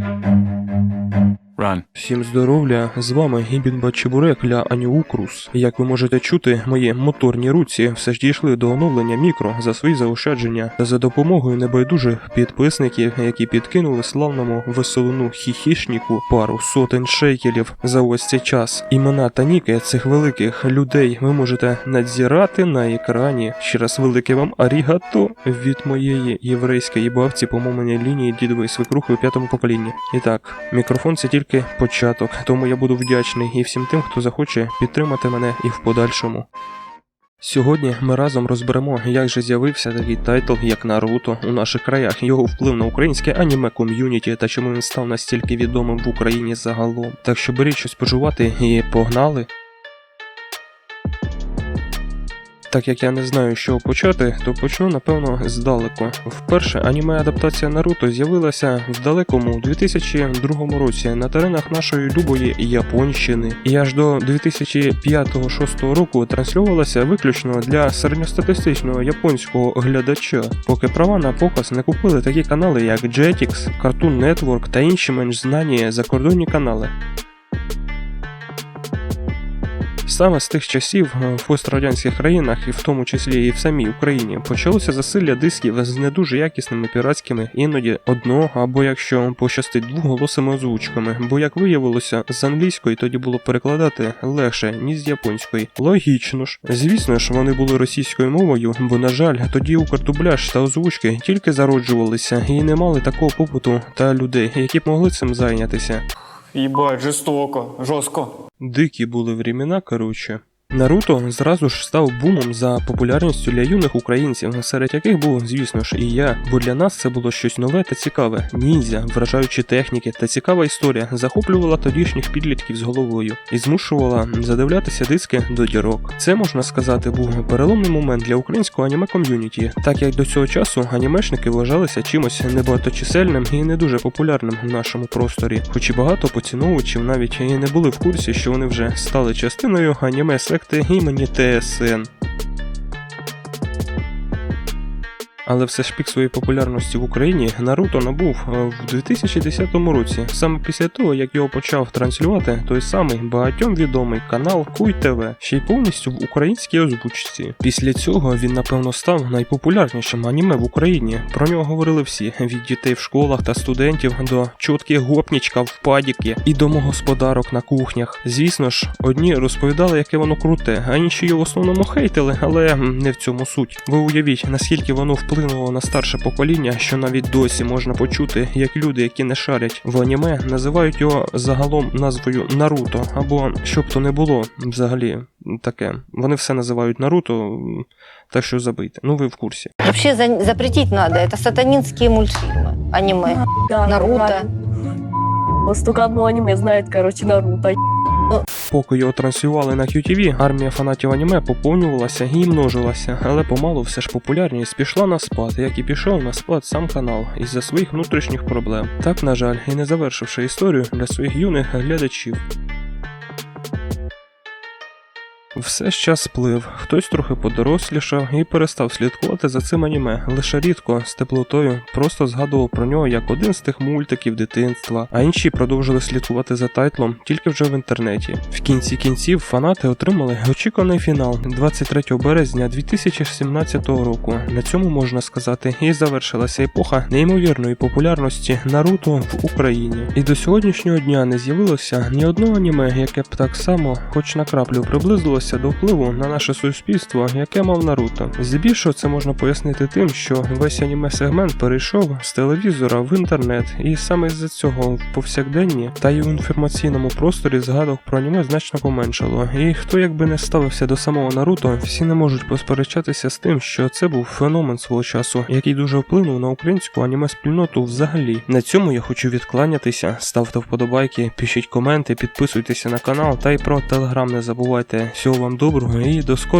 Thank you. Run. Всім здоров'я, з вами Гібін Бачебурек ля Аніукрус. Як ви можете чути, мої моторні руці все ж дійшли до оновлення мікро за свої заощадження та за допомогою небайдужих підписників, які підкинули славному веселуну хіхішніку пару сотень шейкелів за ось цей час. Імена та ніки цих великих людей ви можете надзірати на екрані. Ще раз велике вам арігато від моєї єврейської бабці по лінії дідової свекрухи у п'ятому поколінні. І так, мікрофон це тільки початок, тому я буду вдячний і всім тим, хто захоче підтримати мене і в подальшому. Сьогодні ми разом розберемо, як же з'явився такий тайтл, як Наруто у наших краях, його вплив на українське аніме ком'юніті та чому він став настільки відомим в Україні загалом. Так що беріть щось пожувати і погнали. Так як я не знаю, чого почати, то почну напевно здалеку. Вперше аніме-адаптація Наруто з'явилася в далекому 2002 році на теренах нашої любої Японщини, і аж до 2005-2006 року транслювалася виключно для середньостатистичного японського глядача, поки права на показ не купили такі канали, як Jetix, Cartoon Network та інші менш знані закордонні канали. Саме з тих часів е, в пострадянських країнах, і в тому числі і в самій Україні, почалося засилля дисків з не дуже якісними піратськими, іноді одного або якщо пощастить двоголосими озвучками, бо як виявилося, з англійської тоді було перекладати легше, ніж з японської. Логічно ж, звісно ж, вони були російською мовою, бо на жаль, тоді укрдубляж та озвучки тільки зароджувалися і не мали такого попиту та людей, які б могли цим зайнятися. Ебать, жестоко, жорстко. Дикі були времена, коротше. Наруто зразу ж став бумом за популярністю для юних українців, серед яких був, звісно ж, і я, бо для нас це було щось нове та цікаве. Ніндзя, вражаючі техніки та цікава історія захоплювала тодішніх підлітків з головою і змушувала задивлятися диски до дірок. Це можна сказати був переломний момент для українського аніме ком'юніті, так як до цього часу анімешники вважалися чимось небагаточисельним і не дуже популярним в нашому просторі, хоч і багато поціновувачів навіть і не були в курсі, що вони вже стали частиною аніме секти імені ТСН. Але все ж пік своєї популярності в Україні Наруто набув е, в 2010 році, саме після того, як його почав транслювати той самий багатьом відомий канал Куй ТВ, ще й повністю в українській озвучці. Після цього він, напевно, став найпопулярнішим аніме в Україні. Про нього говорили всі: від дітей в школах та студентів до чотких гопнічка в падіки і домогосподарок на кухнях. Звісно ж, одні розповідали, яке воно круте, а інші його в основному хейтили, але не в цьому суть. Ви уявіть, наскільки воно вплинуло на старше покоління, що навіть досі можна почути, як люди, які не шарять в аніме, називають його загалом назвою Наруто, або щоб то не було взагалі таке. Вони все називають Наруто, так що забийте. Ну ви в курсі. Вообще за- запретить надо. Это сатанинские мультфильмы, аниме. Да, Наруто. столько одно аниме знает, короче, Наруто. Поки його транслювали на QTV, армія фанатів аніме поповнювалася і множилася, але помалу все ж популярність пішла на спад, як і пішов на спад сам канал із-за своїх внутрішніх проблем. Так, на жаль, і не завершивши історію для своїх юних глядачів. Все час сплив, хтось трохи подорослішав і перестав слідкувати за цим аніме, лише рідко з теплотою просто згадував про нього як один з тих мультиків дитинства, а інші продовжили слідкувати за тайтлом тільки вже в інтернеті. В кінці кінців фанати отримали очікуваний фінал 23 березня 2017 року. На цьому можна сказати, і завершилася епоха неймовірної популярності Наруто в Україні. І до сьогоднішнього дня не з'явилося ні одного аніме, яке б так само, хоч на краплю, приблизилося до впливу на наше суспільство, яке мав Наруто. Здебільшого це можна пояснити тим, що весь аніме сегмент перейшов з телевізора в інтернет, і саме з-за цього в повсякденні та й у інформаційному просторі згадок про аніме значно поменшало. І хто якби не ставився до самого Наруто, всі не можуть посперечатися з тим, що це був феномен свого часу, який дуже вплинув на українську аніме спільноту взагалі. На цьому я хочу відкланятися. Ставте вподобайки, пишіть коменти, підписуйтеся на канал та й про телеграм не забувайте. Всього вам доброго і до скорого.